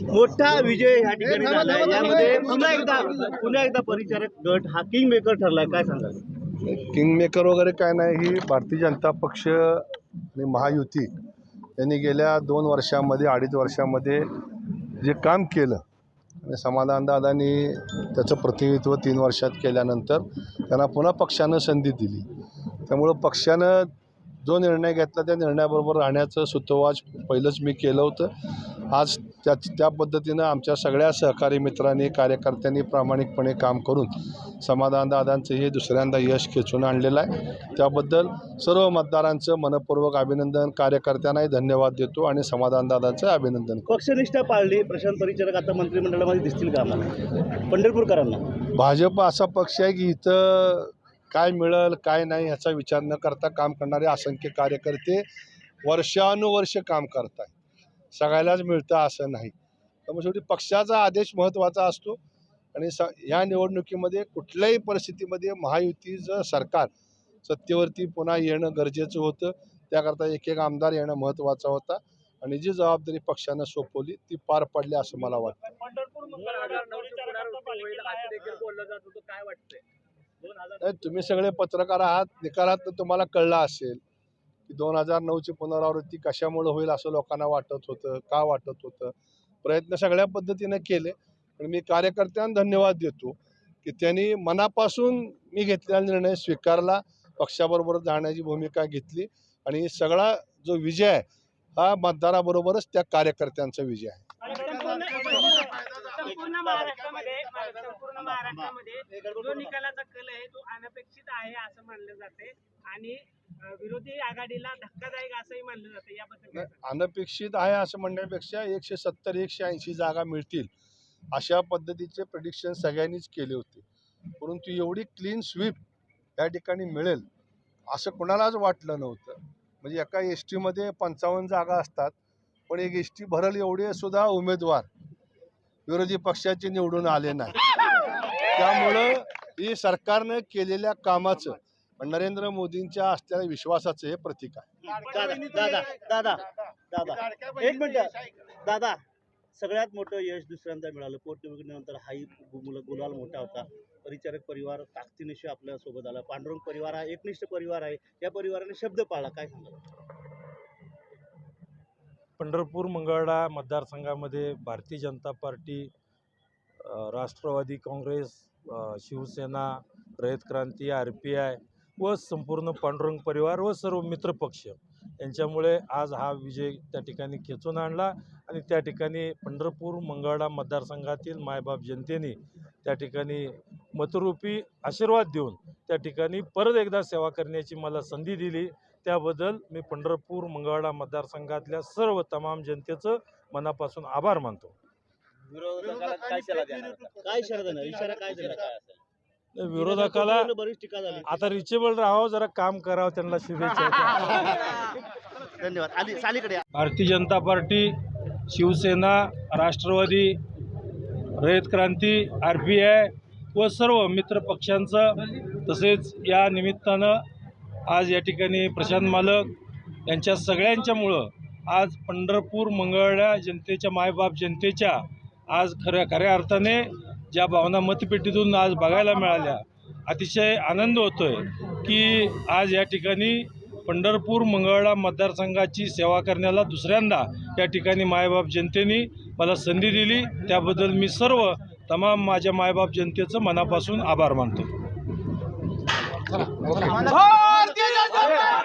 मोठा विजय ह्या ठिकाणी झाला यामध्ये पुन्हा एकदा पुन्हा एकदा परिचारक गट हा किंग मेकर ठरलाय. काय सांगाल? किंगमेकर वगैरे काय नाही. ही भारतीय जनता पक्ष आणि महायुती यांनी गेल्या दोन वर्षामध्ये अडीच वर्षामध्ये जे काम केलं आणि समाधान दादांनी त्याचं प्रतिनिधित्व तीन वर्षात केल्यानंतर त्यांना पुन्हा पक्षानं संधी दिली. त्यामुळं पक्षानं जो निर्णय घेतला त्या निर्णयाबरोबर राहण्याचं सुतोवाच पहिलंच मी केलं होतं. आज त्या त्या पद्धतीनं आमच्या सगळ्या सहकारी मित्रांनी कार्यकर्त्यांनी प्रामाणिकपणे काम करून समाधान दादांचं हे दुसऱ्यांदा यश खेचून आणलेलं आहे. त्याबद्दल सर्व मतदारांचं मनपूर्वक अभिनंदन कार्यकर्त्यांनाही धन्यवाद देतो आणि समाधान दादांचं अभिनंदन पक्षनिष्ठा पाळली प्रशांत परिचारक आता मंत्रिमंडळामध्ये दिसतील का आम्हाला पंढरपूरकरांना. भाजप असा पक्ष आहे की इथं काय मिळेल काय नाही ह्याचा विचार न करता काम करणारे असंख्य कार्यकर्ते वर्षानुवर्ष काम करत आहेत सगळ्यालाच मिळतं असं नाही. त्यामुळे शेवटी पक्षाचा आदेश महत्त्वाचा असतो आणि स ह्या निवडणुकीमध्ये कुठल्याही परिस्थितीमध्ये महायुतीचं सरकार सत्तेवरती पुन्हा येणं गरजेचं होतं. त्याकरता एक एक आमदार येणं महत्त्वाचा होता आणि जी जबाबदारी पक्षानं सोपवली ती पार पडली असं मला वाटतं. तुम्ही सगळे पत्रकार आहात. निकालात तर तुम्हाला कळलं असेल. की दोन हजार नऊची पुनरावृत्ती कशामुळे होईल असं लोकांना वाटत होतं का वाटत होतं? प्रयत्न सगळ्या पद्धतीने केले. पण मी कार्यकर्त्यांना धन्यवाद देतो की त्यांनी मनापासून मी घेतलेला निर्णय स्वीकारला पक्षाबरोबर जाण्याची भूमिका घेतली आणि सगळा जो विजय आहे हा मतदाराबरोबरच त्या कार्यकर्त्यांचा विजय आहे. महाराष्ट्रामध्ये संपूर्ण महाराष्ट्रामध्ये जो निकालाचा कल आहे तो अनपेक्षित आहे असं मानलं जाते. आणि विरोधी आघाडीला धक्कादायक असंही मानलं जातं याबद्दल? अनपेक्षित आहे असं म्हणण्यापेक्षा एकशे सत्तर एकशे ऐंशी जागा मिळतील अशा पद्धतीचे प्रिडिक्शन सगळ्यांनीच केले होते. परंतु एवढी क्लीन स्वीप या ठिकाणी मिळेल असं कोणालाच वाटलं नव्हतं. म्हणजे एका एस टीमध्ये पंचावन्न जागा असतात पण एक एस टी भरल एवढे सुद्धा उमेदवार विरोधी पक्षाचे निवडून आले नाही. त्यामुळं ही सरकारनं केलेल्या कामाचं नरेंद्र मोदींच्या असलेल्या विश्वासाचं हे प्रतीक आहे. दादा दादा दादा दादा एक मिनिट. दादा सगळ्यात मोठं यश दुसऱ्यांदा मिळालं. पोटनिवडणुकीनंतर हाही मुलं गुलाल मोठा होता. परिचारक परिवार ताकदीनिशी आपल्यासोबत आला. पांडुरंग परिवार हा एकनिष्ठ परिवार आहे. या परिवाराने शब्द पाळला. काय सांगा पंढरपूर मंगळा मतदारसंघामध्ये Bharatiya Janata party Rashtrawadi Congress Shivsena Rayat Kranti R P I व संपूर्ण पांडुरंग परिवार व सर्व मित्रपक्ष यांच्यामुळे आज हा विजय त्या ठिकाणी खेचून आणला आणि त्या ठिकाणी पंढरपूर मंगळा मतदारसंघातील मायबाप जनतेने त्या ठिकाणी मतरूपी आशीर्वाद देऊन त्या ठिकाणी परत एकदा सेवा करण्याची मला संधी दिली. त्याबद्दल मी पंढरपूर मंगळवेढा मतदारसंघातल्या सर्व तमाम जनतेचं मनापासून आभार मानतो. विरोधकाला आता रिचेबल राहावं जरा काम करावं त्यांना शुभेच्छा धन्यवाद. आली सालीकडे या. Bharatiya Janata party Shivsena Rashtrawadi Rayat Kranti R P I व सर्व मित्र पक्षांचं तसेच या निमित्तानं आज या ठिकाणी प्रशांत मालक यांच्या सगळ्यांच्यामुळं आज पंढरपूर मंगळवेढा जनतेच्या मायबाप जनतेच्या आज खऱ्या खऱ्या अर्थाने ज्या भावना मतपेटीतून आज बघायला मिळाल्या अतिशय आनंद होतोय की आज या ठिकाणी पंढरपूर मंगळा मतदारसंघाची सेवा करण्याला दुसऱ्यांदा या ठिकाणी मायबाप जनतेने मला संधी दिली. त्याबद्दल मी सर्व तमाम माझ्या मायबाप जनतेचं मनापासून आभार मानतो. भारतीय जनता